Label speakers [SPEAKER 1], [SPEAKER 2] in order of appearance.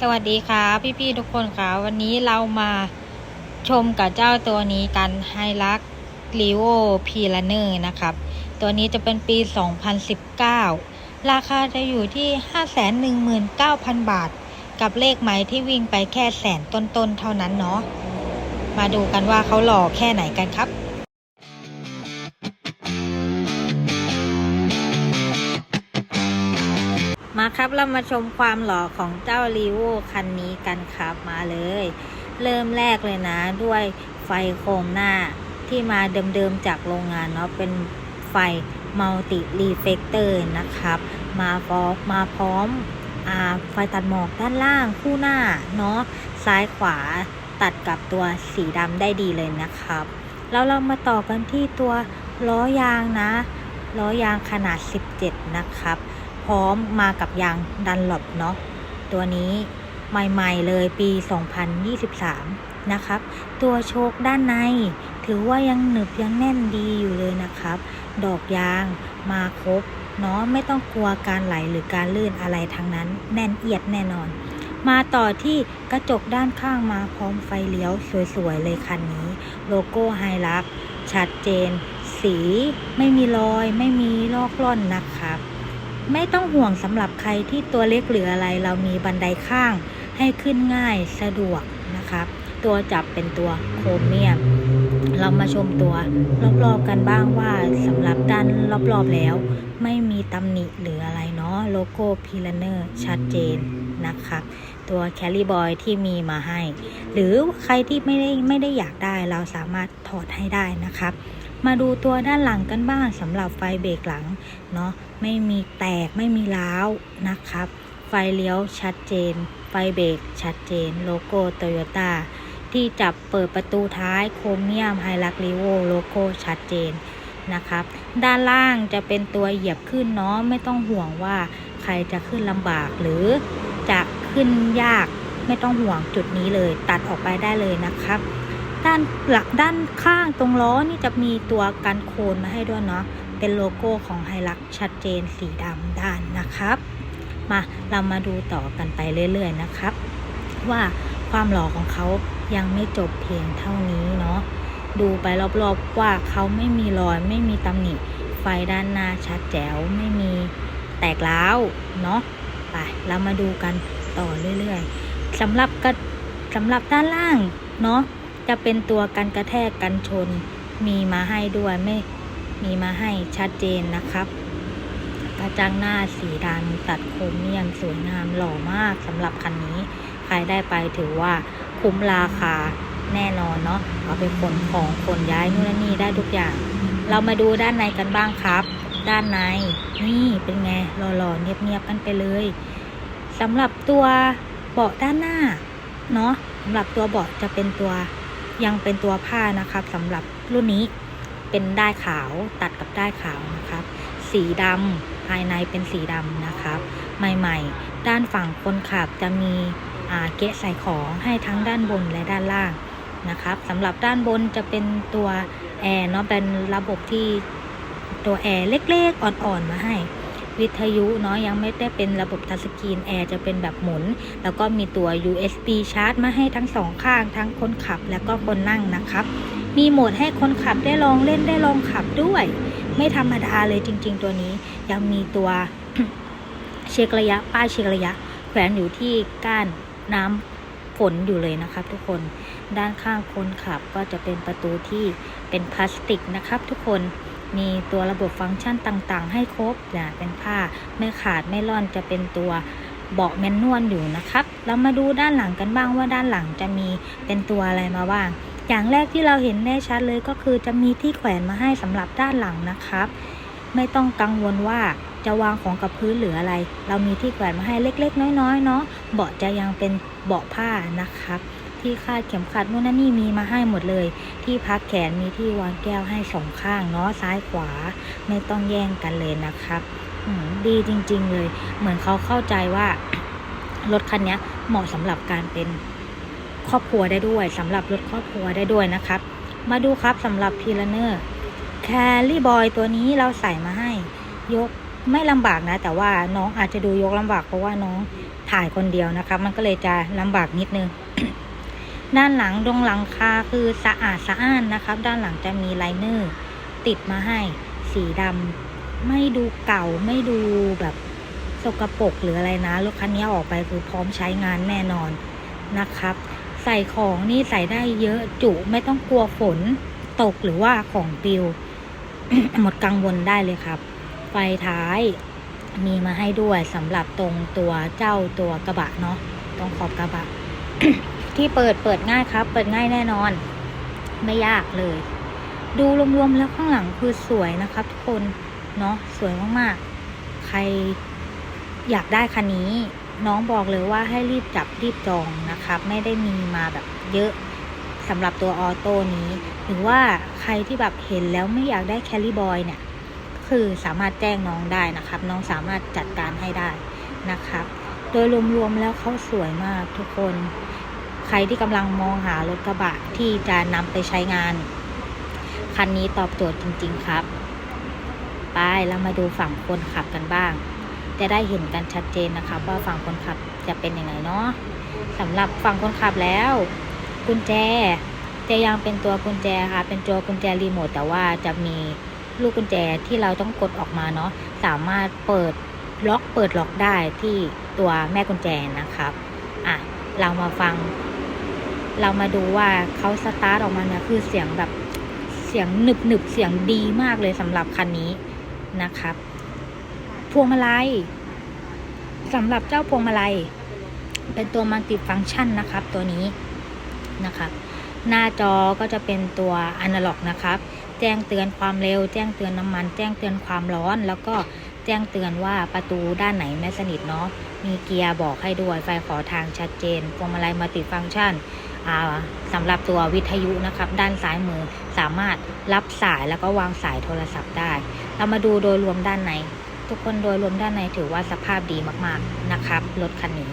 [SPEAKER 1] สวัสดีค่ะพี่ๆทุกคนค่ะ วันนี้เรามาชมกับเจ้าตัวนี้กันไฮลักลีโอพีลเนอร์นะครับ ตัวนี้จะเป็นปี 2019 ราคาจะอยู่ที่ 519,000 บาท กับเลขไม้ที่วิ่งไปแค่แสนต้นๆเท่านั้นเนาะมาดูกันว่าเขาหล่อแค่ไหนกันครับ มาครับเรามาชมความหล่อของเจ้ารีโวคันนี้กันครับมาเลย เริ่มแรกเลยนะ ด้วยไฟโคมหน้าที่มาเดิมๆจากโรงงานเนาะเป็นไฟมัลติรีเฟกเตอร์นะครับ มาพร้อมมาพร้อมอาไฟตัดหมอกด้านล่างคู่หน้าเนาะซ้ายขวาตัดกับตัวสีดำได้ดีเลยนะครับ แล้วเรามาต่อกันที่ตัวล้อยางนะ ล้อยางขนาด 17 นะครับ พร้อมมากับยางดันหลบเนาะตัวนี้ใหม่ๆเลยปี 2023 นะครับ ตัวโชคด้านใน ถือว่ายังหนึบยังแน่นดีอยู่เลยนะครับ ดอกยางมาครบเนาะไม่ต้องกลัวการไหลหรือการลื่นอะไรทั้งนั้น แน่นเอียดแน่นอน มาต่อที่กระจกด้านข้างมาพร้อมไฟเลี้ยวสวยๆเลยคันนี้ โลโก้ไฮลักชัดเจน สีไม่มีรอยไม่มีลอกล่อนนะครับ ไม่ต้องห่วงสำหรับใครที่ตัวเล็กหรืออะไร เรามีบันไดข้างให้ขึ้นง่ายสะดวกนะครับตัวจับเป็นตัวโครเมียม เรามาชมตัวรอบๆกันบ้างว่าสำหรับด้านรอบๆแล้ว ไม่มีตำหนิหรืออะไรเนาะโลโก้พีลเนอร์ชัดเจนนะครับตัวแคลรี่บอยที่มีมาให้ หรือใครที่ไม่ได้ไม่ได้อยากได้เราสามารถถอดให้ได้นะครับ มาดูตัวด้านหลังกันบ้างสำหรับไฟเบรกหลังเนาะไม่มีแตกไม่มีร้าวนะครับ ไฟเลี้ยวชัดเจน ไฟเบรกชัดเจน โลโก้โตโยต้าที่จับเปิดประตูท้ายโครเมียมไฮลักรีโวโลโก้ชัดเจนนะครับ ด้านล่างจะเป็นตัวเหยียบขึ้นเนาะไม่ต้องห่วงว่าใครจะขึ้นลำบากหรือจะขึ้นยากไม่ต้องห่วงจุดนี้เลย ตัดออกไปได้เลยนะครับ ด้านหลักด้านข้างตรงล้อนี่จะมีตัวกันโคลนมาให้ด้วยเนาะเป็นโลโก้ของไฮลักชัดเจนสีดำด้านนะครับ มาเรามาดูต่อกันไปเรื่อยๆนะครับ ว่าความหล่อของเขายังไม่จบเพียงเท่านี้เนาะดูไปรอบๆว่าเขาไม่มีรอยไม่มีตำหนิไฟด้านหน้าชัดแจ๋วไม่มีแตกร้าวเนาะไปเรามาดูกันต่อเรื่อยๆสำหรับกระสำหรับด้านล่างเนาะ จะเป็นตัวกันกระแทกกันชน มีมาให้ด้วยไม่มีมาให้ชัดเจนนะครับ กระจังหน้าสีดำตัดโครเมียมสวยงามหล่อมากสำหรับคันนี้ ใครได้ไปถือว่าคุ้มราคาแน่นอนเนาะเอาไปขนของขนย้ายนู่นนี่ได้ทุกอย่าง เรามาดูด้านในกันบ้างครับ ด้านในนี่เป็นไงหล่อๆเนียบๆกันไปเลยสำหรับตัวเบาะด้านหน้าเนาะสำหรับตัวเบาะจะเป็นตัว ยังเป็นตัวผ้านะครับสำหรับรุ่นนี้เป็นด้ายขาวตัดกับด้ายขาวนะครับ สีดำภายในเป็นสีดำนะครับ ใหม่ๆ ด้านฝั่งคนขับจะมีเกะใส่ของให้ทั้งด้านบนและด้านล่างนะครับสำหรับด้านบนจะเป็นตัวแอร์เนาะเป็นระบบที่ตัวแอร์เล็กๆ อ่อนๆมาให้ วิทยุเนาะยังไม่ได้เป็นระบบทัชสกรีนแอร์จะเป็นแบบหมุน แล้วก็มีตัว USB ชาร์จมาให้ทั้งสองข้าง ทั้งคนขับและก็คนนั่งนะครับ มีโหมดให้คนขับได้ลองเล่นได้ลองขับด้วย ไม่ธรรมดาเลยจริง ๆ ตัวนี้ยังมีตัวเช็คระยะป้ายเช็คระยะ แขวนอยู่ที่ก้านน้ำฝนอยู่เลยนะครับ ทุกคนด้านข้างคนขับก็จะเป็นประตูที่เป็นพลาสติกนะครับ ทุกคน มีตัวระบบฟังก์ชันต่างๆ ให้ครบนะเป็นผ้าไม่ขาดไม่ร่อนจะเป็นตัวเบาะแมนนวลอยู่นะครับ เรามาดูด้านหลังกันบ้างว่าด้านหลังจะมีเป็นตัวอะไรมาบ้าง อย่างแรกที่เราเห็นได้ชัดเลยก็คือจะมีที่แขวนมาให้สำหรับด้านหลังนะครับ ไม่ต้องกังวลว่าจะวางของกับพื้นหรืออะไร เรามีที่แขวนมาให้เล็ก ๆ น้อยๆเนาะเบาะจะยังเป็นเบาะผ้านะครับ ที่คาดเข็มขัดนู่นนั่นนี่มีมาให้หมดเลย ที่พักแขนมีที่วางแก้วให้สองข้างเนาะซ้ายขวาไม่ต้องแย่งกันเลยนะครับดีจริง ๆ เลย เหมือนเขาเข้าใจว่ารถคันนี้เหมาะสำหรับการเป็นครอบครัวได้ด้วยสำหรับรถครอบครัวได้ด้วยนะครับ มาดูครับสำหรับพีลเนอร์แครี่บอยตัวนี้เราใส่มาให้ ยกไม่ลำบากนะ แต่ว่าน้องอาจจะดูยกลำบากเพราะว่าน้องถ่ายคนเดียวนะครับ มันก็เลยจะลำบากนิดนึง ด้านหลังดงหลังคาคือสะอาดสะอ้านนะครับ ด้านหลังจะมีไลเนอร์ ติดมาให้สีดำไม่ดูเก่าไม่ดูแบบสกปรกหรืออะไรนะรถคันนี้ออกไปคือพร้อมใช้งานแน่นอนนะครับ ใส่ของนี่ใส่ได้เยอะจุไม่ต้องกลัวฝนตกหรือว่าของปิวหมดกังวลได้เลยครับ ไฟท้ายมีมาให้ด้วยสำหรับตรงตัวเจ้าตัวกระบะเนาะตรงขอบกระบะ ที่เปิดเปิดง่ายครับ เปิดง่ายแน่นอน ไม่ยากเลย ดูรวมๆแล้วข้างหลังคือสวยนะครับ ทุกคนเนาะสวยมากๆ ใครอยากได้คันนี้ น้องบอกเลยว่าให้รีบจับรีบจองนะครับ ไม่ได้มีมาแบบเยอะสำหรับตัวออโต้นี้ หรือว่าใครที่แบบเห็นแล้วไม่อยากได้แคลรี่บอยเนี่ยคือสามารถแจ้งน้องได้นะครับ น้องสามารถจัดการให้ได้นะครับ โดยรวมๆแล้วเขาสวยมากทุกคน ใครที่กำลังมองหารถกระบะที่จะนำไปใช้งาน คันนี้ตอบโจทย์จริง ๆ ครับไปเรามาดูฝั่งคนขับกันบ้าง จะได้เห็นกันชัดเจนนะครับว่าฝั่งคนขับจะเป็นยังไงเนาะสำหรับฝั่งคนขับแล้ว กุญแจจะยังเป็นตัวกุญแจค่ะ เป็นตัวกุญแจรีโมทแต่ว่าจะมีลูกกุญแจที่เราต้องกดออกมาเนาะสามารถเปิดล็อกเปิดล็อกได้ที่ตัวแม่กุญแจนะครับ อะ เรามาฟัง เรามาดูว่าเขาสตาร์ทออกมาเนี่ยคือเสียงแบบเสียงหนึบหนึบเสียงดีมากเลยสำหรับคันนี้นะครับ พวงมาลัยสำหรับเจ้าพวงมาลัย เป็นตัวมัลติฟังชันนะครับ ตัวนี้นะครับ หน้าจอก็จะเป็นตัวอนาล็อกนะครับ แจ้งเตือนความเร็ว แจ้งเตือนน้ำมัน แจ้งเตือนความร้อน แล้วก็แจ้งเตือนว่าประตูด้านไหนไม่สนิทเนาะมีเกียร์บอกให้ด้วยไฟขอทางชัดเจนพวงมาลัยมัลติฟังชัน สำหรับตัววิทยุนะครับ ด้านซ้ายมือสามารถรับสายแล้วก็วางสายโทรศัพท์ได้ เรามาดูโดยรวมด้านใน ทุกคนโดยรวมด้านในถือว่าสภาพดีมากๆนะครับรถคันนี้